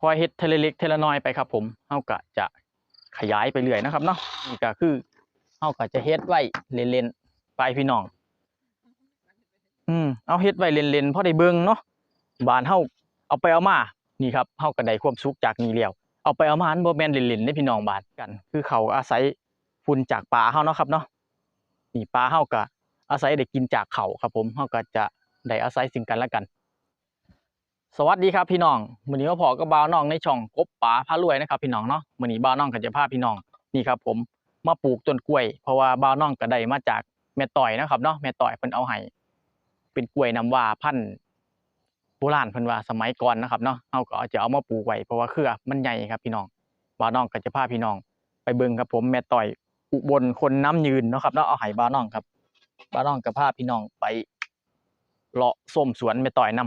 คอยเฮ็ดเทเลเล็กเทเลน้อยไปครับผมเฮาก็จะขยายไปเรื่อยนะครับเนาะนี่ก็คือเฮาก็จะเฮ็ดไว้เล่นๆไปพี่น้อง อืมเอาเฮ็ดไว้เล่นๆพอได้เบิ่งเนาะบานเฮาเอาไปเอามานี่ครับเฮาก็ได้ความสุขจากนี่แล้วเอาไปเอามาอันบ่แม่นเล่นๆเด้พี่น้องบานกัน คือเขาอาศัยฝุ่นจากป่าเฮาเนาะครับเนาะนี่ป่าเฮาก็อาศัยได้กินจากเขาครับผมเฮาก็จะได้อาศัยซึ่งกันและกัน สวัสดีครับพี่น้องมื้อนี้มาพอกับบ่าวน้องในช่องกบป๋าพารวยนะครับพี่น้องเนาะมื้อนี้บ่าวน้องก็จะพาพี่น้องนี่ครับผมมาปลูกต้นกล้วย เพราะว่าบ่าวน้องก็ได้มาจากแม่ต่อยนะครับเนาะแม่ต่อยเพิ่นเอาให้เป็นกล้วยน้ำว้าพันธุ์โบราณเพิ่นว่าสมัยก่อนนะครับเนาะเฮาก็จะเอามาปลูกไว้เพราะว่าเครือมันใหญ่ครับพี่น้องบ่าวน้องก็จะพาพี่น้อง ไปเบิ่งครับผมแม่ต่อยอุบลคนน้ำยืนนะครับเนาะเอาให้บ่าวน้องครับบ่าวน้องก็พาพี่น้องไปเลาะส้มสวนแม่ต่อยนํ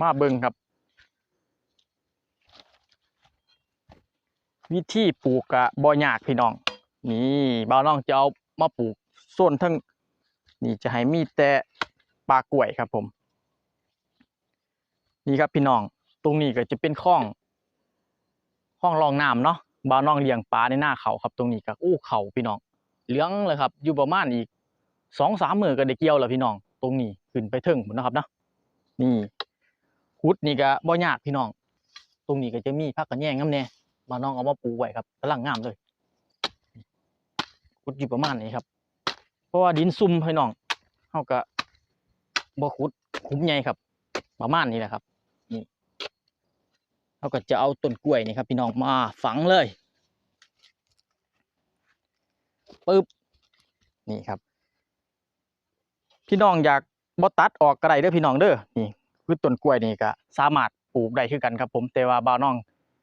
มาเบิ่งครับ วิธีปลูกกะบ่ยากพี่น้อง นี่บ่าวน้องจะเอามาปลูกส่วนทั้งนี่จะให้มีแต่ปลากล้วยครับผม นี่ครับพี่น้องตรงนี้ก็จะเป็นคลองคลองรองน้ำเนาะบ่าวน้องเลี้ยงปลาในหน้าเขาครับ ตรงนี้ก็อู้เขาพี่น้องเหลืองเลยครับ อยู่ประมาณอีกสองสามมือก็ได้เกี่ยวแล้วพี่น้อง ตรงนี้ขึ้นไปถึงพุ่นนะครับเนาะนี่ ขุดนี่ก็บ่ยากพี่น้อง ตรงนี้ก็จะมีผักกระแยงน้ำแน่มาน้องเอามาปูไว้ครับกำลังงามเลยขุดอยู่ประมาณนี้ครับ เพราะว่าดินซุ่มพี่น้องเฮาก็บ่ขุดคุ้มใหญ่ครับ ประมาณนี้แหละครับนี่เฮาก็จะเอาต้นกล้วยนี่ครับ พี่น้องมาฝังเลยปึ๊บนี่ครับ พี่น้องอยากบ่ตัดออกก็ได้เด้อพี่น้องเด้อนี่ คือต้นกล้วยนี่ก็สามารถปลูกได้คือกันครับผมแต่ว่าบ่าวน้อง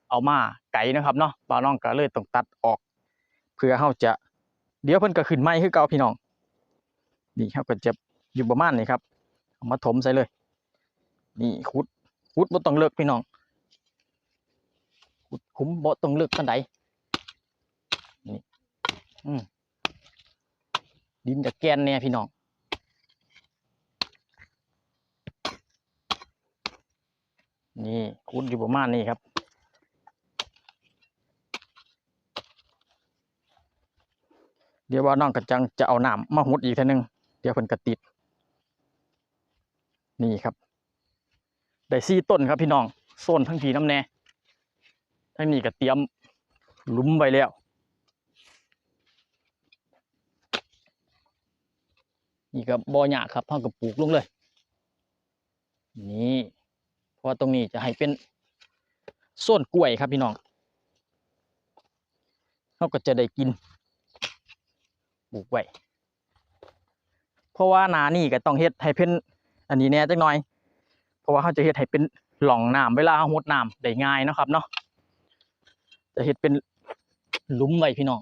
เอามาไก่นะครับเนาะบ่าวน้องก็เลยต้องตัดออก เพื่อเฮาจะเดี๋ยวเพิ่นก็ขึ้นใหม่คือเก่าพี่น้องนี่เฮาก็จะอยู่ประมาณนี้ครับเอามาถมใส่เลย นี่ขุดขุดบ่ต้องเลิกพี่น้องขุดขุมบ่ต้องเลิกปานใดนี่อืมดินจะแกนแน่พี่น้อง นี่ขุดอยู่ประมาณนี้ครับ เดี๋ยวว่าน้องกระจังจะเอาน้ำมาหุดอีกทีนึง เดี๋ยวเพิ่นกระติด นี่ครับ ได้สี่ต้นครับพี่น้องโซนทั้งผีน้ำแน่ทั้งนี้ก็เตรียมลุมไว้แล้ว นี่ก็บ่อยาครับเท่ากับปลูกลงเลย นี่ ราะว่าตรงนี้จะให้เป็นโซนกล้วยครับพี่น้องเขาก็จะได้กินปลูกไว้เพราะว่านานี่ก็ต้องเฮ็ดให้เป็นอันนี้แน่จักหน่อย เพราะว่าเขาจะเฮ็ดให้เป็นหล่องน้ำเวลาเขาหดน้ำได้ง่ายนะครับเนาะจะเฮ็ดเป็นหลุมไว้พี่น้อง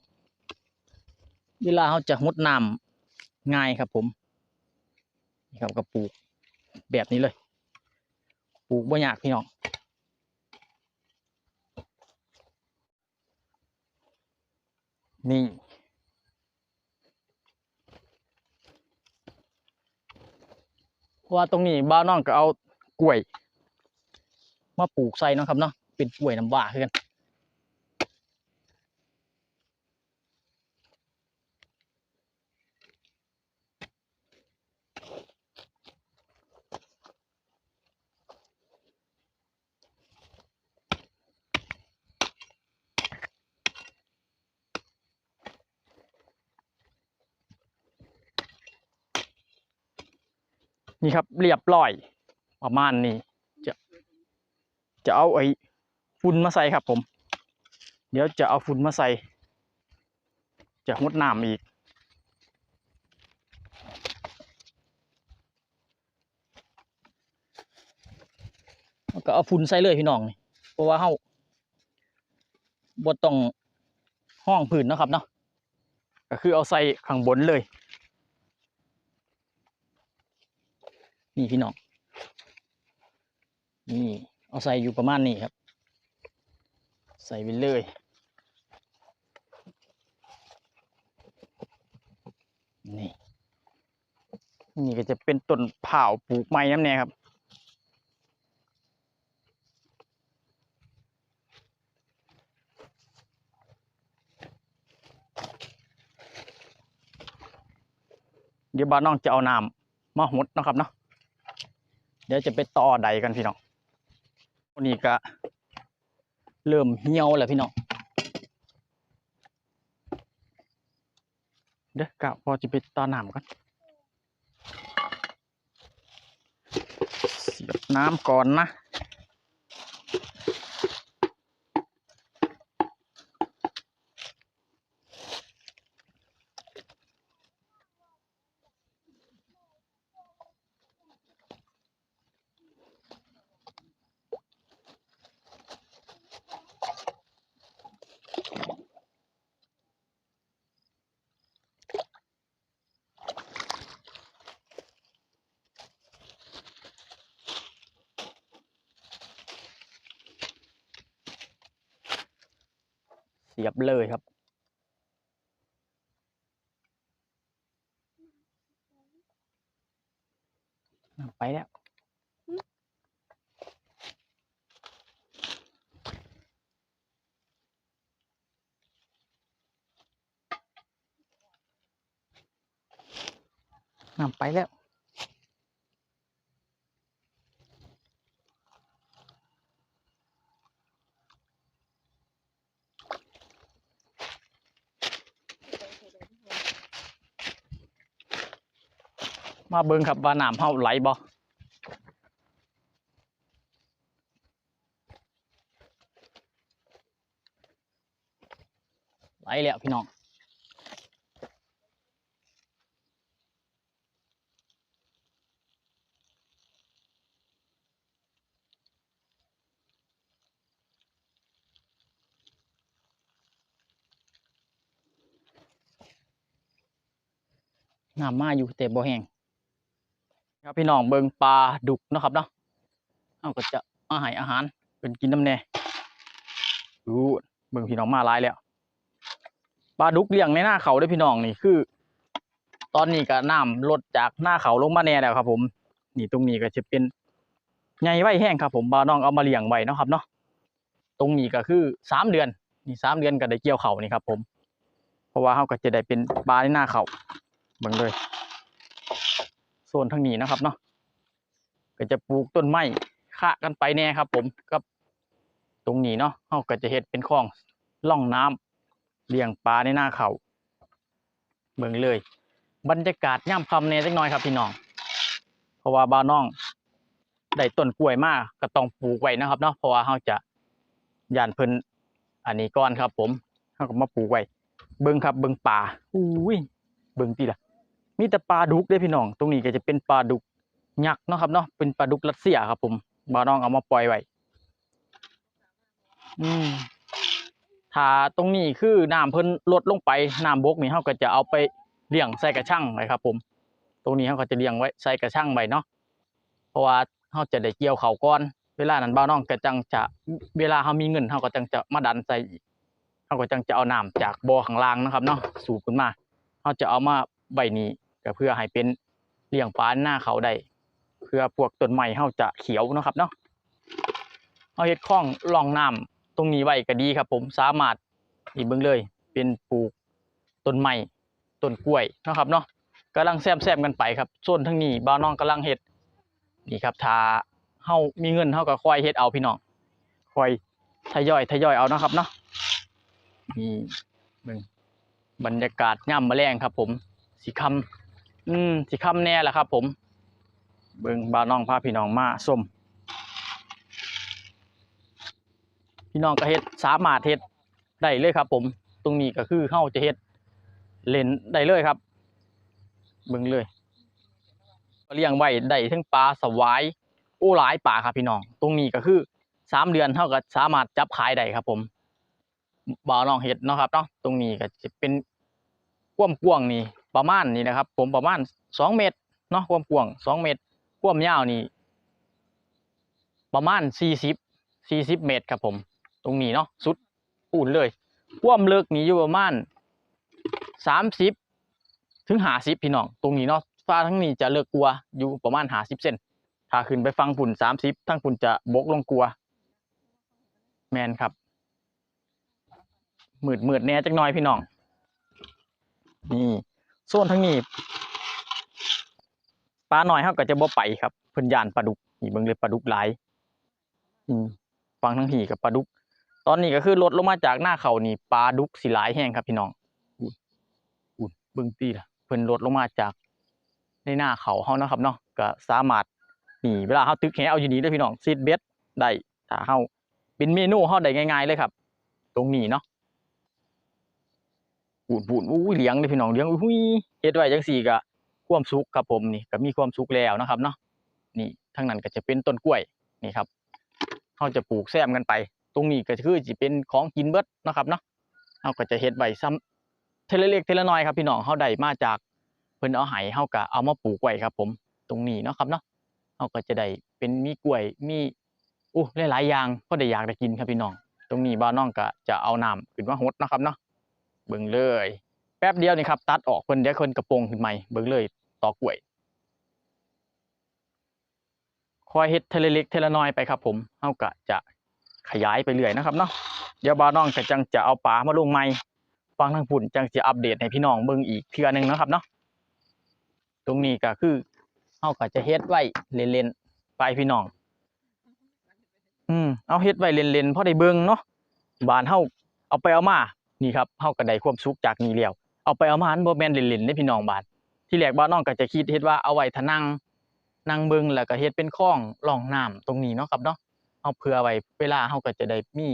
เวลาเขาจะหดน้ำง่ายครับผมนี่ครับก็ปลูกแบบนี้เลย ลูกบ่ยากพี่น้องนี่เพราะว่าตรงนี้บ้านน้องก็เอากล้วย มาปลูกใส่เนาะครับเนาะเป็นกล้วยน้ำว้าคือกัน นี่ครับเรียบร้อย ประมาณนี้ จะ จะเอาไอ้ฝุ่นมาใส่ครับผม เดี๋ยวจะเอาฝุ่นมาใส่ จะหดน้ำอีกก็เอาฝุ่นใส่เลยพี่น้องนี่เพราะว่าเฮาบ่ต้องห้องพื้นนะครับเนาะก็คือเอาใส่ข้างบนเลย นี่พี่น้อง นี่ เอาใส่อยู่ประมาณนี้ครับ ใส่ไปเลยนี่นี่ก็จะเป็นต้นเผาปลูกใหม่น้ำเนี่ยครับ เดี๋ยวบ้านน้องจะเอาน้ำมาหดนะครับเนาะ เดี๋ยวจะไปต่อใดกันพี่น้องวันนี้ก็เริ่มเหี่ยวแล้วพี่น้องเด็กกะพอจะไปต่อน้ำกันเสียบน้ำก่อนนะ เสียบเลยครับ ไปแล้ว นำไปแล้ว มาเบิ่งครับว่าน้ำเฮาไหลบ่ไหลแล้วพี่น้องน้ำมาอยู่แต่บ่แห้ง ครับพี่น้องเบิงปลาดุกนะครับเนาะเอาก็จะมาให้อาหารเป็นกินน้ำแน่ดูเบิงพี่น้องมาลายแล้วปลาดุกเลี้ยงในหน้าเขาเด้วยพี่น้องนี่คือ ตอนนี้ก็น้ำลดจากหน้าเขาลงมาแน่แล้วครับ ผม นี่ตรงนี้ก็จะเป็นใหญ่ไว้แห้งครับ ผมบาน้องเอามาเลี้ยงไว้นะครับเนาะตรงนี้ก็คือสามเดือน นี่สามเดือนก็ได้เกี่ยวเขานี่ครับ ผม เพราะว่าเขาก็จะได้เป็นปลาในหน้าเขาเบิ่งเลย โซนทางนี้นะครับเนาะก็จะปลูกต้นไม้คะกันไปแน่ครับ ผมกับตรงนี้เนาะเขาก็จะเฮ็ดเป็นคลองล่องน้ำเลี้ยงปลาในหน้าเขาเบิ่งเลย บรรยากาศย่ำคำเนจักหน่อยครับพี่น้อง เพราะว่าบ้านน้องได้ต้นกล้วยมากก็ต้องปลูกไว้นะครับเนาะเพราะว่าเขาจะย่านเพิ่นอันนี้ก่อนครับ ผมเขาก็มาปลูกไว้เบิ่งครับ เบิ่งป่าอุ้ยเบิ่งตีละ มีแต่ปลาดุกเด้พี่น้อง ตรงนี้ก็จะเป็นปลาดุกยักษ์เนาะครับเนาะเป็นปลาดุกรัสเซียครับ ผมบ้านน้องเอามาปล่อยไว้อืมถ้าตรงนี้คือน้ำเพิ่นลดลงไปน้ำบกนี่เฮาก็จะเอาไปเลี้ยงใส่กระชังไว้ครับ ผม ตรงนี้เฮาก็จะเลี้ยงไว้ใส่กระชังไว้เนาะเพราะว่าเฮาจะได้เกี่ยวเขาก่อน เวลานั้นบ่าวน้องก็จังจะเวลาเฮามีเงินเฮาก็จังจะมาดันใส่อีกเฮาก็จังจะเอาน้ำจากบ่อข้างล่างนะครับเนาะสูบขึ้นมาเฮาจะเอามาไว้นี้ ก็เพื่อให้เป็นเลี้ยงปลาหน้าเขาได้เพื่อพวกต้นไม้เฮาจะเขียวนะครับเนาะเฮาเฮ็ดคลองร่องน้ำตรงนี้ไว้ก็ดีครับ ผมสามารถนี่เบิ่งเลย เป็นปลูกต้นไม้ต้นกล้วยนะครับเนาะกำลังแซมๆกันไปครับส่วนทางนี้บ่าวน้องกำลังเฮ็ดนี่ครับถ้าเฮามีเงินเฮาก็ค่อยเฮ็ดเอาพี่น้องค่อยทยอยทยอยเอานะครับเนาะนี่เบิ่งบรรยากาศย่ำแมลงครับ ผมสีคำ อืมสีคำแน่แหละครับ ผม เบิ่งบ่าวน้องพาพี่น้องมาส้มพี่น้องก็เฮ็ดสามารถเฮ็ดได้เลยครับ ผม ตรงนี้ก็คือเฮาจะเฮ็ดเล่นได้เลยครับ เบิ่งเลยเลี้ยงไว้ได้ทั้งปลาสวายโอ้หลายปลาครับพี่น้อง ตรงนี้ก็คือสามเดือนเท่ากับสามารถจับขายได้ครับ ผมบ่าน้องเฮ็ดเนาะครับเนาะตรงนี้ก็จะเป็นความกว้างนี่ ประมาณนี้นะครับ ผมประมาณสองเมตรเนาะความกว้างสองเมตรความยาวนี่ประมาณสี่สิบสี่สิบเมตรครับผม ตรงนี้เนาะสุดปูนเลยความลึกนี่อยู่ประมาณสามสิบถึงห้าสิบพี่น้อง ตรงนี้เนาะฟ้าทั้งนี้จะเลิกกลัวอยู่ประมาณห้าสิบเซนถ้าขึ้นไปฟังฝุ่นสามสิบทั้งฝุ่นจะบกลงกลัว แมนครับมืดมืดแน่จักหน่อยพี่น้อง นี่ โซนทั้งนี้ปลาหน้อยเฮาก็จะบ่ไปครับเพิ่นย่านปลาดุกนี่เบิ่งเลยปลาดุกหลาย อืมฟังทั้งหีกับปลาดุก ตอนนี้ก็คือลดลงมาจากหน้าเขานี่ปลาดุกสิหลายแห้งครับพี่น้องอุ่นอุ่นเบิ่งตีละเพิ่นลดลงมาจากในหน้าเขาเฮานะครับเนาะก็สามารถนี่เวลาเฮาตึกแหเอาอยู่นี่เด้พี่น้องซีดเบ็ดได้ถ้าเฮาเป็นเมนูเฮาได้ง่ายๆเลยครับ ตรงนี้เนาะ ปูนปูนอู้ยเลี้ยงเลยพี่น้องเลี้ยงอุ้ยเฮ็ดไว้จังซี่ก็ความสุขครับผมนี่ก็มีความสุขแล้วนะครับเนาะนี่ทางนั้นก็จะเป็นต้นกล้วยนี่ครับเขาจะปลูกแซมกันไป ตรงนี้ก็คือจะเป็นของกินเบิดนะครับเนาะเขาก็จะเฮ็ดไว้ซ้ำเทลเล็กเทลน้อยครับพี่น้องเขาได้มาจากเพิ่นเอาไห้เฮาก็เอามาปลูกไว้ครับผม ตรงนี้เนาะครับเนาะเขาก็จะได้เป็นมีกล้วยมีอู้หลายๆอย่างก็ได้อยากได้กินครับพี่น้อง ตรงนี้บ้านน้องก็จะเอาน้ำขึ้นมาหดนะครับเนาะ เบิ่งเลย แป๊บเดียวนี่ครับ ตัดออกเพิ่นเดี๋ยวเพิ่นกระโปรงขึ้นใหม่เบิ่งเลยตอกล้วยคอยเฮ็ดเทละเล็กเทลน้อยไปครับ ผมเฮาก็จะขยายไปเรื่อยนะครับเนาะเดี๋ยวบาน้องก็จังจะเอาปลามาลงใหม่ฟังทางฝุ่นจังจะอัปเดตให้พี่น้องเบิ่งอีกเทื่อหนึงนะครับเนาะตรงนี้ก็คือเฮาก็จะเฮ็ดไว้เล่นๆไปพี่น้อง อืมเอาเฮ็ดไว้เล่นๆพอได้เบิ่งเนาะบ้านเฮาเอาไปเอามา นี่ครับเฮาก็ได้ความสุขจากนี้แล้วเอาไปเอามาอันบ่แม่นเล่นๆเด้พี่น้องบ้านที่แรกบ้านน้องก็จะคิดเฮ็ดว่าเอาไว้ทานั่งนั่งเบิ่งแล้วก็เฮ็ดเป็นคลองร่องน้ำตรงนี้เนาะครับเนาะเอาเผื่อไว้เวลาเฮาก็จะได้มี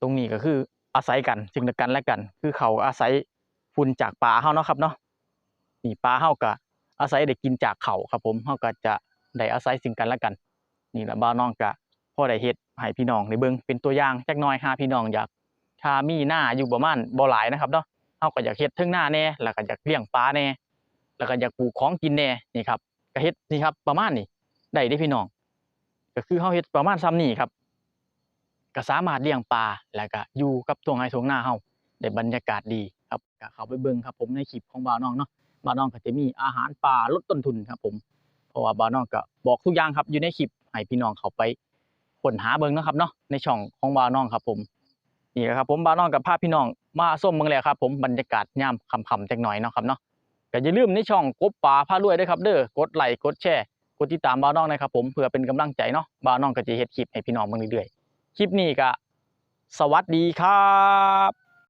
ตรงนี้ก็คืออาศัยกันซึ่งกันและกัน คือเขาอาศัยฝุ่นจากปลาเฮาเนาะครับเนาะนี่ปลาเฮาก็อาศัยได้กินจากเขาครับผมเฮาก็จะได้อาศัยซึ่งกันและกัน นี่แหละบ้าวน้องก็พอได้เฮ็ดให้พี่น้องได้เบิ่งเป็นตัวอย่างจักหน่อยหาพี่น้องอยาก ถ้ามีหน้าอยู่ประมาณบ่หลายนะครับเนาะเฮาก็อยากเฮ็ดเทิงหน้าแน่แล้วก็อยากเลี้ยงปลาแน่แล้วก็อยากปลูกของกินแน่นี่ครับก็เฮ็ดนี่ครับประมาณนี้ได้เด้พี่น้อง ก็คือเฮาเฮ็ดประมาณซ้ำนี้ครับก็สามารถเลี้ยงปลาแล้วก็อยู่กับทุ่งไร่ทุ่งนาเฮาได้บรรยากาศดีครับก็เข้าไปเบิ่งครับ ผมในคลิปของบ่าวน้องเนาะบ่าวน้องก็จะมีอาหารปลาลดต้นทุนครับ ผมเพราะว่าบ่าวน้องก็บอกทุกอย่างครับอยู่ในคลิปให้พี่น้องเขาไปค้นหาเบิ่งนะครับเนาะในช่องของบ่าวน้องครับผม นี่ครับผมบ้านน้องกับภาพพี่น้องมาส้มเมืองแล้วครับ ผมบรรยากาศยามค่ำๆจักหน่อยเนาะครับเนาะก็อย่าลืมในช่องกบป่าพารวยด้วยครับเด้อกดไลค์กดแชร์กดติดตามบ้านน้องนะครับผมเพื่อเป็นกำลังใจเนาะบ้านน้องก็จะเฮ็ดคลิปให้พี่น้องเบิ่งเรื่อยๆคลิปนี้ก็สวัสดีครับ